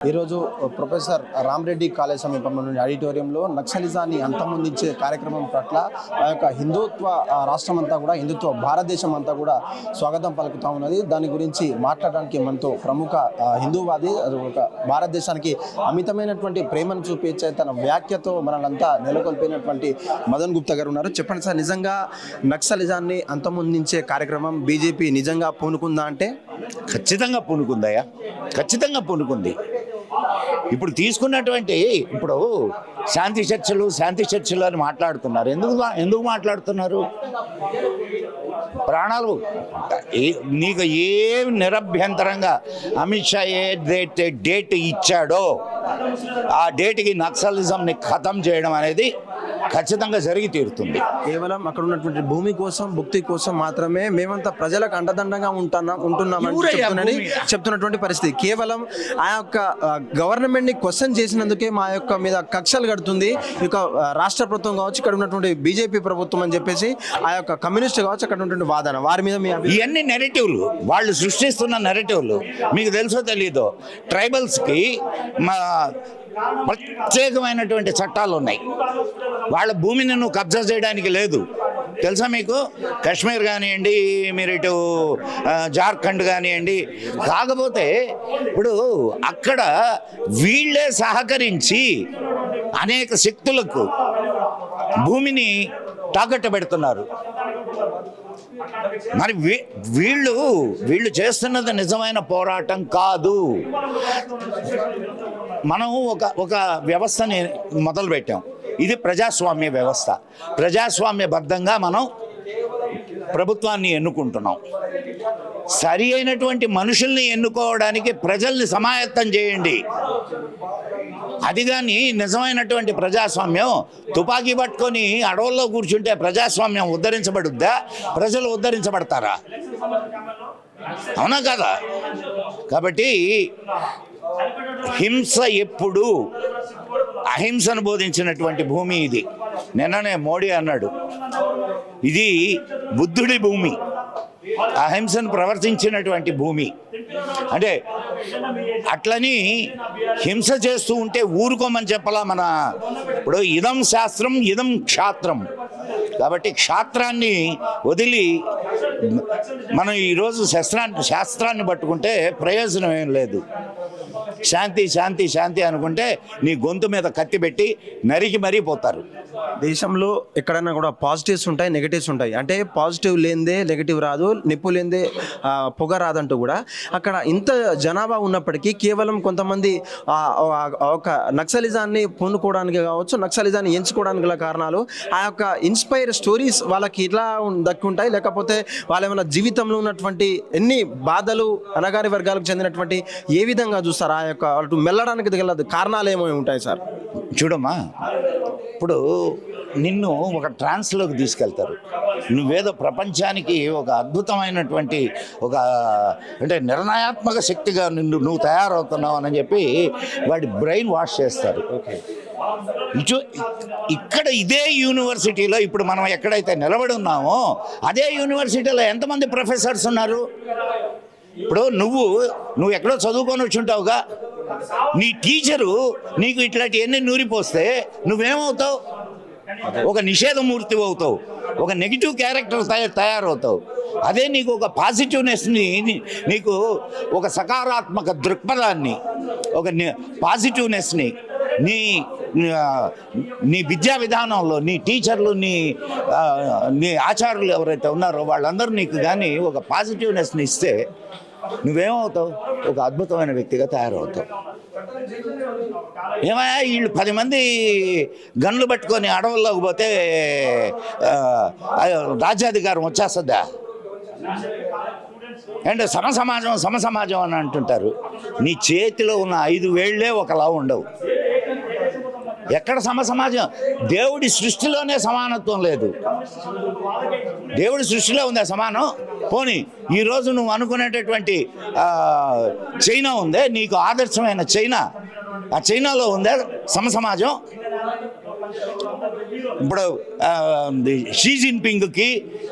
ఈరోజు professor Rama Reddy college సమీపంలోని ఆడిటోరియంలో నక్సలిజాన్ని అంతమొందించే కార్యక్రమం పట్ల ఆ యొక్క హిందుత్వ రాష్ట్రం అంతా కూడా హిందుత్వ భారతదేశం అంతా కూడా స్వాగతం పలుకుతా ఉన్నది. దాని గురించి మాట్లాడడానికి మనతో ప్రముఖ హిందూవాది అది ఒక భారతదేశానికి అమితమైనటువంటి ప్రేమను చూపించే తన వ్యాఖ్యతో మనలంతా నెలకొల్పినటువంటి మదన్ గుప్తా గారు ఉన్నారు. చెప్పండి సార్ నిజంగా నక్సలిజాన్ని అంతమొందించే కార్యక్రమం బీజేపీ నిజంగా పూనుకుందా అంటే? ఖచ్చితంగా పూనుకుందయ్యా. ఖచ్చితంగా పూనుకుంది. ఇప్పుడు తీసుకున్నటువంటి ఇప్పుడు శాంతి చర్చలు శాంతి చర్చలు అని మాట్లాడుతున్నారు. ఎందుకు ఎందుకు మాట్లాడుతున్నారు? ప్రాణాలు నీకు ఏం నిరభ్యంతరంగా అమిత్ షా ఏ డేట్ డేట్ ఇచ్చాడో ఆ డేట్కి నక్సలిజంని ఖతం చేయడం అనేది ఖచ్చితంగా జరిగి తీరుతుంది. కేవలం అక్కడ ఉన్నటువంటి భూమి కోసం భుక్తి కోసం మాత్రమే మేమంతా ప్రజలకు అండదండగా ఉంటున్నాం ఉంటున్నామని? చెప్తున్నటువంటి పరిస్థితి. కేవలం ఆ యొక్క గవర్నమెంట్ని క్వశ్చన్ చేసినందుకే మా యొక్క మీద కక్షలు కడుతుంది. ఈ యొక్క ఆ, రాష్ట్ర ప్రభుత్వం కావచ్చు ఇక్కడ ఉన్నటువంటి బీజేపీ ప్రభుత్వం అని చెప్పేసి ఆ యొక్క కమ్యూనిస్ట్ కావచ్చు అక్కడ ఉన్నటువంటి వాదన. వారి మీద మీ ఇవన్నీ నెరేటివ్లు వాళ్ళు సృష్టిస్తున్న నెరేటివ్లు మీకు తెలుసో తెలీదో ట్రైబల్స్కి మా ప్రత్యేకమైనటువంటి చట్టాలు ఉన్నాయి. వాళ్ళ భూమిని నువ్వు కబ్జా చేయడానికి లేదు. తెలుసా మీకు? కాశ్మీర్ కానివ్వండి మీరు ఇటు జార్ఖండ్ కానివ్వండి. కాకపోతే ఇప్పుడు అక్కడ వీళ్ళే సహకరించి అనేక శక్తులకు భూమిని తాకట్టు పెడుతున్నారు. మరి వీ- వీళ్ళు వీళ్ళు చేస్తున్నది నిజమైన పోరాటం కాదు. మనం ఒక ఒక వ్యవస్థని మొదలుపెట్టాం. ఇది ప్రజాస్వామ్య వ్యవస్థ. ప్రజాస్వామ్యబద్ధంగా మనం ప్రభుత్వాన్ని ఎన్నుకుంటున్నాం. సరి అయినటువంటి మనుషుల్ని ఎన్నుకోవడానికి ప్రజల్ని సమాయత్తం చేయండి. అది కానీ నిజమైనటువంటి ప్రజాస్వామ్యం తుపాకీ పట్టుకొని అడవుల్లో కూర్చుంటే ప్రజాస్వామ్యం ఉద్ధరించబడుద్దా? ప్రజలు ఉద్ధరించబడతారా? అవునా కదా? కాబట్టి హింస ఎప్పుడు అహింసను బోధించినటువంటి భూమి ఇది. నిన్ననే మోడీ అన్నాడు ఇది బుద్ధుడి భూమి అహింసను ప్రవర్తించినటువంటి భూమి. అంటే అట్లని హింస చేస్తూ ఉంటే ఊరుకోమని చెప్పాలా మన ఇప్పుడు ఇదం శాస్త్రం ఇదం క్షాత్రం. కాబట్టి క్షాత్రాన్ని వదిలి మనం ఈరోజు శస్త్రాన్ని శాస్త్రాన్ని పట్టుకుంటే ప్రయోజనం ఏం లేదు. శాంతి శాంతి శాంతి అనుకుంటే నీ గొంతు మీద కత్తి పెట్టి నరికి మరీ పోతారు. దేశంలో ఎక్కడైనా కూడా పాజిటివ్స్ ఉంటాయి నెగటివ్స్ ఉంటాయి. అంటే పాజిటివ్ లేనిదే నెగటివ్ రాదు నిప్పు లేనిదే పొగ రాదంటూ కూడా. అక్కడ ఇంత జనాభా ఉన్నప్పటికీ కేవలం కొంతమంది ఒక నక్సలిజాన్ని పొందుకోవడానికి కావచ్చు నక్సలిజాన్ని ఎంచుకోవడానికి గల కారణాలు ఆ యొక్క ఇన్స్పైర్ స్టోరీస్ వాళ్ళకి ఇట్లా దక్కుంటాయి. లేకపోతే వాళ్ళ ఏమైనా జీవితంలో ఉన్నటువంటి ఎన్ని బాధలు అనగారి వర్గాలకు చెందినటువంటి ఏ విధంగా చూస్తారు? ఆ యొక్క వాళ్ళు మెల్లడానికి గల కారణాలు ఏమో ఉంటాయి సార్. చూడమ్మా ఇప్పుడు నిన్ను ఒక ట్రాన్స్లోకి తీసుకెళ్తారు. నువ్వేదో ప్రపంచానికి ఒక అద్భుతమైనటువంటి ఒక అంటే నిర్ణయాత్మక శక్తిగా నిన్ను నువ్వు తయారవుతున్నావు అని చెప్పి వాడి బ్రెయిన్ వాష్ చేస్తారు. ఇక్కడ ఇదే యూనివర్సిటీలో ఇప్పుడు మనం ఎక్కడైతే నిలబడి ఉన్నామో అదే యూనివర్సిటీలో ఎంతమంది ప్రొఫెసర్స్ ఉన్నారు? ఇప్పుడు నువ్వు నువ్వు ఎక్కడో చదువుకొని వచ్చింటావుగా నీ టీచరు నీకు ఇట్లాంటివన్నీ నూరిపోస్తే నువ్వేమవుతావు? ఒక నిషేధమూర్తి అవుతావు. ఒక నెగిటివ్ క్యారెక్టర్ తయారవుతావు. అదే నీకు ఒక పాజిటివ్నెస్ని నీకు ఒక సకారాత్మక దృక్పథాన్ని ఒక పాజిటివ్నెస్ని నీ నీ విద్యా విధానంలో నీ టీచర్లు నీ నీ ఆచార్యులు ఎవరైతే ఉన్నారో వాళ్ళందరూ నీకు కానీ ఒక పాజిటివ్నెస్ని ఇస్తే నువ్వేమవుతావు? ఒక అద్భుతమైన వ్యక్తిగా తయారవుతావు. ఏమయ్యా వీళ్ళు పది మంది గన్లు పట్టుకొని అడవుల్లోకి పోతే రాజ్యాధికారం వచ్చేస్తుందా? అండ్ సమ సమాజం సమ సమాజం అని అంటుంటారు. నీ చేతిలో ఉన్న ఐదు వేళ్ళే ఒకలా ఉండవు. ఎక్కడ సమ సమాజం? దేవుడి సృష్టిలోనే సమానత్వం లేదు. దేవుడి సృష్టిలో ఉందా సమానం? పోనీ ఈరోజు నువ్వు అనుకునేటటువంటి చైనా ఉందే? నీకు ఆదర్శమైన చైనా? ఆ చైనాలో ఉందా సమ సమాజం? ఇప్పుడు షీ జిన్పింగ్కి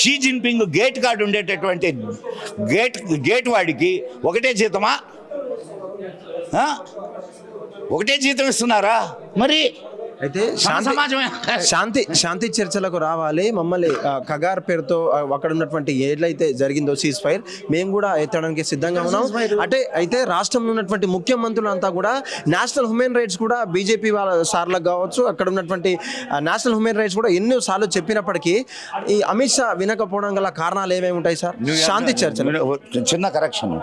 షీ జిన్పింగ్ గేట్ కార్డు ఉండేటటువంటి గేట్ గేట్ వాడికి ఒకటే జీతమా? ఒకటే జీతం ఇస్తున్నారా? మరి అయితే శాంతి శాంతి శాంతి చర్చలకు రావాలి. మమ్మల్ని కగార్ పేరుతో అక్కడ ఉన్నటువంటి ఏట్లయితే జరిగిందో సీజ్ ఫైర్ మేము కూడా ఎత్తడానికి సిద్ధంగా ఉన్నాం. అంటే అయితే రాష్ట్రంలో ఉన్నటువంటి ముఖ్యమంత్రులు అంతా కూడా నేషనల్ హ్యూమన్ రైట్స్ కూడా బీజేపీ వాళ్ళ సార్లకు కావచ్చు అక్కడ ఉన్నటువంటి నేషనల్ హ్యూమన్ రైట్స్ కూడా ఎన్నో సార్లు చెప్పినప్పటికీ ఈ అమిత్ షా వినకపోవడం గల కారణాలు ఏమేమి ఉంటాయి సార్? శాంతి చర్చలు. చిన్న correction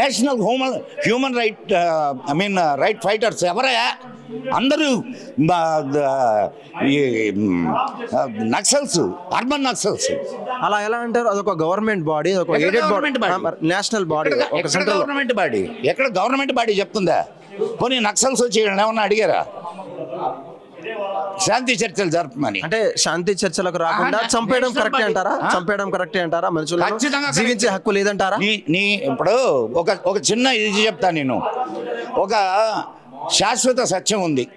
national human human right I mean right fighters ఎవరయ్యా? అందరూ నక్సల్స్ అర్బన్ నక్సల్స్. అలా ఎలా అంటారు? అదొక గవర్నమెంట్ బాడీ అదొక government body? National body central government body? ఎక్కడ గవర్నమెంట్ బాడీ చెప్తుందా? పోనీ నక్సల్స్ వచ్చి ఏమన్నా అడిగారా? శాంతి చర్చలు జరపమని. అంటే శాంతి చర్చలకు రాకుండా చంపేయడం కరెక్టే. అంటారా? చంపేయడం కరెక్టే అంటారా? మనుషులను ఖచ్చితంగా. జీవించే హక్కు లేదంటారా? నీ ఇప్పుడు ఒక ఒక చిన్న ఇది చెప్తాను నేను. ఒక శాశ్వత సత్యం ఉంది.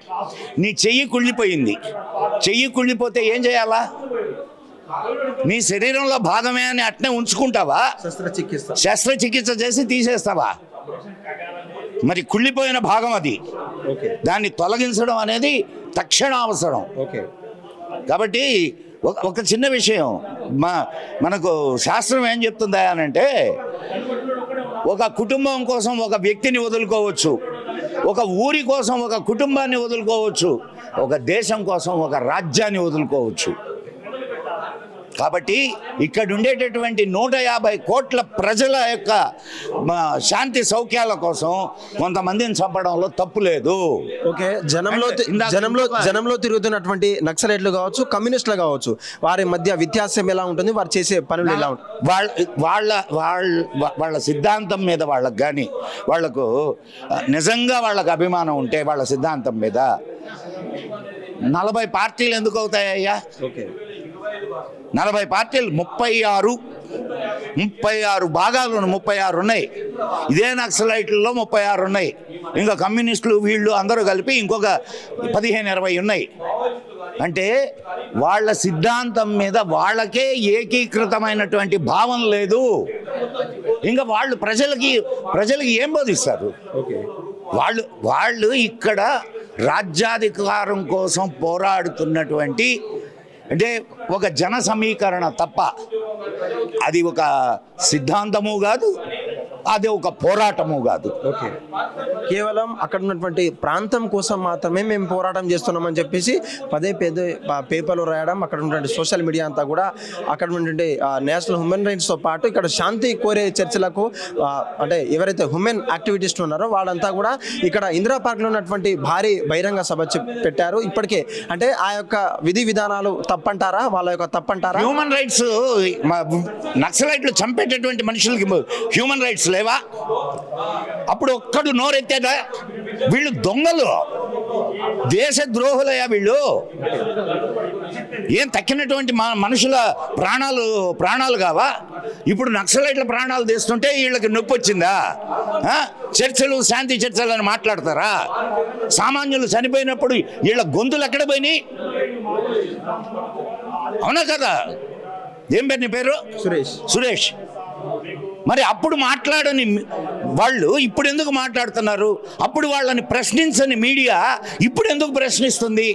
నీ చెయ్యి కుళ్ళిపోయింది. చెయ్యి కుళ్ళిపోతే ఏం చేయాలా? నీ శరీరంలో భాగమే అని అట్నే ఉంచుకుంటావా? శస్త్రచికిత్స. శస్త్రచికిత్స చేసి తీసేస్తావా? మరి కుళ్ళిపోయిన భాగం అది. దాన్ని తొలగించడం అనేది తక్షణ అవసరం ఓకే. కాబట్టి ఒక ఒక చిన్న విషయం. మా మనకు శాస్త్రం ఏం చెప్తుందా అని అంటే ఒక కుటుంబం కోసం ఒక వ్యక్తిని వదులుకోవచ్చు. ఒక ఊరి కోసం ఒక కుటుంబాన్ని వదులుకోవచ్చు. ఒక దేశం కోసం ఒక రాజ్యాన్ని వదులుకోవచ్చు. కాబట్టి ఇక్కడ ఉండేటటువంటి నూట యాభై కోట్ల ప్రజల యొక్క శాంతి సౌఖ్యాల కోసం కొంతమందిని చంపడంలో తప్పు లేదు. ఓకే జనంలో జనంలో జనంలో తిరుగుతున్నటువంటి నక్సలైట్లు కావచ్చు కమ్యూనిస్టులు కావచ్చు వారి మధ్య వ్యత్యాసం ఎలా ఉంటుంది వారు చేసే పనులు ఎలా ఉంటుంది వాళ్ళ వాళ్ళ వాళ్ళ వాళ్ళ సిద్ధాంతం మీద వాళ్ళకి కానీ వాళ్ళకు నిజంగా వాళ్ళకి అభిమానం ఉంటే వాళ్ళ సిద్ధాంతం మీద నలభై పార్టీలు ఎందుకు అవుతాయ్యా ఓకే. నలభై పార్టీలు ముప్పై ఆరు ముప్పై ఆరు భాగాలు ముప్పై ఆరు ఉన్నాయి. ఇదే నక్సలైట్లలో ముప్పై ఆరు ఉన్నాయి. ఇంకా కమ్యూనిస్టులు వీళ్ళు అందరూ కలిపి ఇంకొక పదిహేను ఇరవై ఉన్నాయి. అంటే వాళ్ళ సిద్ధాంతం మీద వాళ్ళకే ఏకీకృతమైనటువంటి భావం లేదు. ఇంకా వాళ్ళు ప్రజలకి ప్రజలకి ఏం బోధిస్తారు? వాళ్ళు వాళ్ళు ఇక్కడ రాజ్యాధికారం కోసం పోరాడుతున్నటువంటి అంటే ఒక జన సమీకరణ తప్ప అది ఒక సిద్ధాంతము కాదు అది ఒక పోరాటము కాదు. ఓకే. కేవలం అక్కడ ఉన్నటువంటి ప్రాంతం కోసం మాత్రమే మేము పోరాటం చేస్తున్నామని చెప్పేసి పదే పదే పేపర్లు రాయడం అక్కడ ఉన్నటువంటి సోషల్ మీడియా అంతా కూడా అక్కడ ఉన్నటువంటి నేషనల్ హ్యూమన్ రైట్స్తో పాటు ఇక్కడ శాంతి కోరే చర్చలకు అంటే ఎవరైతే హ్యూమన్ యాక్టివిటీస్ట్ ఉన్నారో వాళ్ళంతా కూడా ఇక్కడ ఇందిరా పార్క్లో ఉన్నటువంటి భారీ బహిరంగ సభ పెట్టారు. ఇప్పటికే అంటే ఆ యొక్క విధి విధానాలు తప్పంటారా? వాళ్ళ యొక్క తప్పంటారా? హ్యూమన్ రైట్స్ నక్సలైట్లు చంపేటటువంటి మనుషులకి హ్యూమన్ రైట్స్ లేవా? అప్పుడు ఒక్కడు నోరెత్తాడా వీళ్ళు దొంగలు. దేశ ద్రోహులయ్యా వీళ్ళు. ఏం తక్కినటువంటి మనుషుల ప్రాణాలు ప్రాణాలు కావా? ఇప్పుడు నక్సలైట్ల ప్రాణాలు తీస్తుంటే వీళ్ళకి నొప్పి వచ్చిందా? చర్చలు శాంతి చర్చలు అని మాట్లాడతారా? సామాన్యులు చనిపోయినప్పుడు వీళ్ళ గొంతులు ఎక్కడ పోయినాయి? అవునా కదా? ఏం పేరు నీ పేరు? సురేష్. సురేష్. మరి అప్పుడు మాట్లాడని వాళ్ళు ఇప్పుడు ఎందుకు మాట్లాడుతున్నారు? అప్పుడు వాళ్ళని ప్రశ్నించని మీడియా ఇప్పుడు ఎందుకు ప్రశ్నిస్తుంది?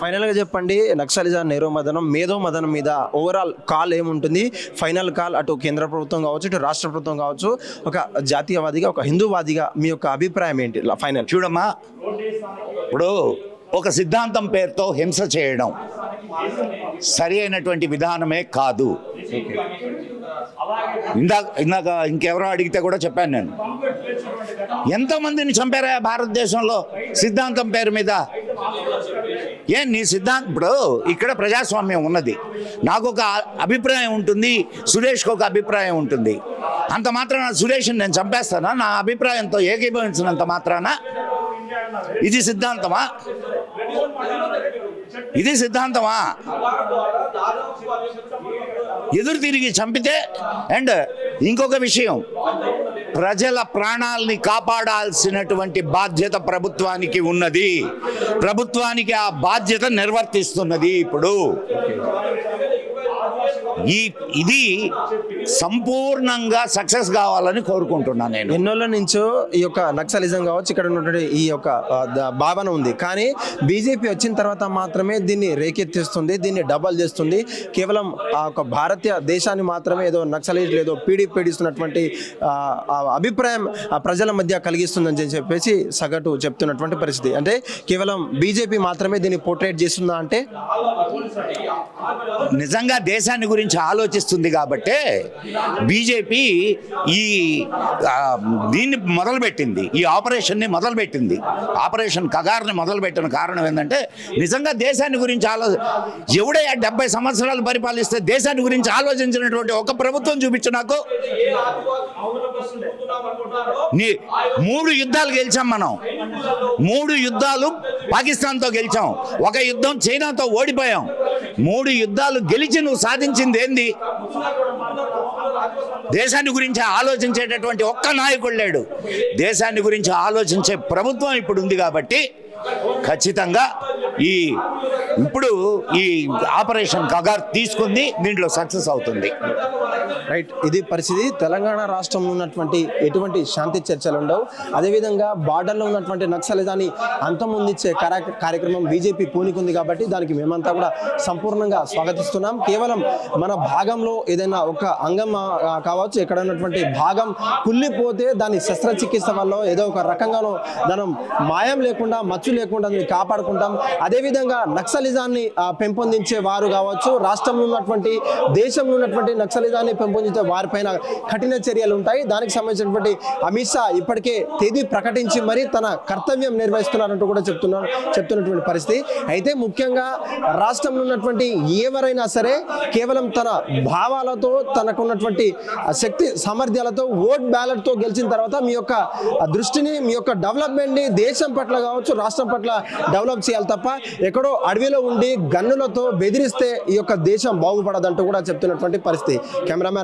ఫైనల్గా చెప్పండి. నక్సలిజం నేరో మదనం మేధో మదనం మీద ఓవరాల్ కాల్ ఏముంటుంది? ఫైనల్ కాల్ అటు కేంద్ర ప్రభుత్వం కావచ్చు ఇటు రాష్ట్ర ప్రభుత్వం కావచ్చు ఒక జాతీయవాదిగా ఒక హిందూవాదిగా మీ యొక్క అభిప్రాయం ఏంటి? ఫైనల్ చూడమ్మా ఇప్పుడు ఒక సిద్ధాంతం పేరుతో హింస చేయడం సరి అయినటువంటి విధానమే కాదు. ఇందాక ఇందాక ఇంకెవరో అడిగితే కూడా చెప్పాను నేను. ఎంతమందిని చంపారా భారతదేశంలో? సిద్ధాంతం పేరు మీద. ఏ నీ సిద్ధాంతం? ఇప్పుడు ఇక్కడ ప్రజాస్వామ్యం ఉన్నది. నాకు ఒక అభిప్రాయం ఉంటుంది సురేష్కి ఒక అభిప్రాయం ఉంటుంది. అంత మాత్రాన సురేష్ని నేను చంపేస్తానా? నా అభిప్రాయంతో ఏకీభవించినంత మాత్రాన? ఇది సిద్ధాంతమా? ఇది సిద్ధాంతమా? ఎదురు తిరిగి చంపితే అండ్ ఇంకొక విషయం ప్రజల ప్రాణాల్ని కాపాడాల్సినటువంటి బాధ్యత ప్రభుత్వానికి ఉన్నది. ప్రభుత్వానికి ఆ బాధ్యత నిర్వర్తిస్తున్నది ఇప్పుడు. ఈ ఇది సంపూర్ణంగా సక్సెస్ కావాలని కోరుకుంటున్నాను నేను. ఎన్నోళ్ళ నుంచో ఈ యొక్క నక్సలిజం కావచ్చు ఇక్కడ ఉన్నటువంటి ఈ యొక్క భావన ఉంది. కానీ బీజేపీ వచ్చిన తర్వాత మాత్రమే దీన్ని రేకెత్తిస్తుంది దీన్ని డబల్ చేస్తుంది. కేవలం ఆ యొక్క భారతీయ దేశాన్ని మాత్రమే ఏదో నక్సలైట్ ఏదో పీడి పీడిస్తున్నటువంటి అభిప్రాయం ప్రజల మధ్య కలిగిస్తుందని చెప్పేసి సగటు చెప్తున్నటువంటి పరిస్థితి. అంటే కేవలం బీజేపీ మాత్రమే దీన్ని పోర్ట్రేట్ చేస్తుందా అంటే? నిజంగా దేశాన్ని గురించి ఆలోచిస్తుంది కాబట్టే బీజేపీ ఈ దీన్ని మొదలుపెట్టింది. ఈ ఆపరేషన్ని మొదలుపెట్టింది. ఆపరేషన్ కగార్ని మొదలుపెట్టిన కారణం ఏంటంటే నిజంగా దేశాన్ని గురించి ఆలో ఎవడే డెబ్బై సంవత్సరాలు పరిపాలిస్తే దేశాన్ని గురించి ఆలోచించినటువంటి ఒక ప్రభుత్వం చూపించు నాకు. నీ మూడు యుద్ధాలు గెలిచాం మనం. మూడు యుద్ధాలు పాకిస్తాన్తో గెలిచాం. ఒక యుద్ధం చైనాతో ఓడిపోయాం. మూడు యుద్ధాలు గెలిచి నువ్వు సాధించింది ఏంది? దేశాన్ని గురించి ఆలోచించేటటువంటి ఒక్క నాయకుడు లేడు. దేశాన్ని గురించి ఆలోచించే ప్రభుత్వం ఇప్పుడు ఉంది కాబట్టి ఖచ్చితంగా ఈ ఇప్పుడు ఈ ఆపరేషన్ కగార్ తీసుకుంది దీంట్లో సక్సెస్ అవుతుంది. రైట్ ఇది పరిస్థితి. తెలంగాణ రాష్ట్రంలో ఉన్నటువంటి ఎటువంటి శాంతి చర్చలు ఉండవు. అదేవిధంగా బార్డర్లో ఉన్నటువంటి నక్సలిజాన్ని అంతమొందించే కార్య- కార్యక్రమం బీజేపీ పూనుకుంది కాబట్టి దానికి మేమంతా కూడా సంపూర్ణంగా స్వాగతిస్తున్నాం. కేవలం మన భాగంలో ఏదైనా ఒక అంగం కావచ్చు ఎక్కడ ఉన్నటువంటి భాగం కుళ్ళిపోతే దాని శస్త్రచికిత్స వల్ల ఏదో ఒక రకంగానో దానం మాయం లేకుండా మచ్చు లేకుండా దాన్ని కాపాడుకుంటాం. అదేవిధంగా నక్సలిజాన్ని పెంపొందించే వారు కావచ్చు రాష్ట్రంలో ఉన్నటువంటి దేశంలో ఉన్నటువంటి నక్సలిజాన్ని సంబంధించిన వారిపైన కఠిన చర్యలు ఉంటాయి. దానికి సంబంధించినటువంటి అమిత్ షా ఇప్పటికే తేదీ ప్రకటించి మరి తన కర్తవ్యం నిర్వహిస్తున్నారంటూ కూడా చెప్తున్నారు చెప్తున్నటువంటి పరిస్థితి. అయితే ముఖ్యంగా రాష్ట్రంలో ఉన్నటువంటి ఎవరైనా సరే కేవలం తన భావాలతో తనకున్నటువంటి శక్తి సామర్థ్యాలతో ఓట్ బ్యాలెట్తో గెలిచిన తర్వాత మీ యొక్క దృష్టిని మీ యొక్క డెవలప్మెంట్ని దేశం పట్ల కావచ్చు రాష్ట్రం పట్ల డెవలప్ చేయాలి తప్ప ఎక్కడో అడవిలో ఉండి గన్నులతో బెదిరిస్తే ఈ యొక్క దేశం బాగుపడదంటూ కూడా చెప్తున్నటువంటి పరిస్థితి. కెమెరామ్యాన్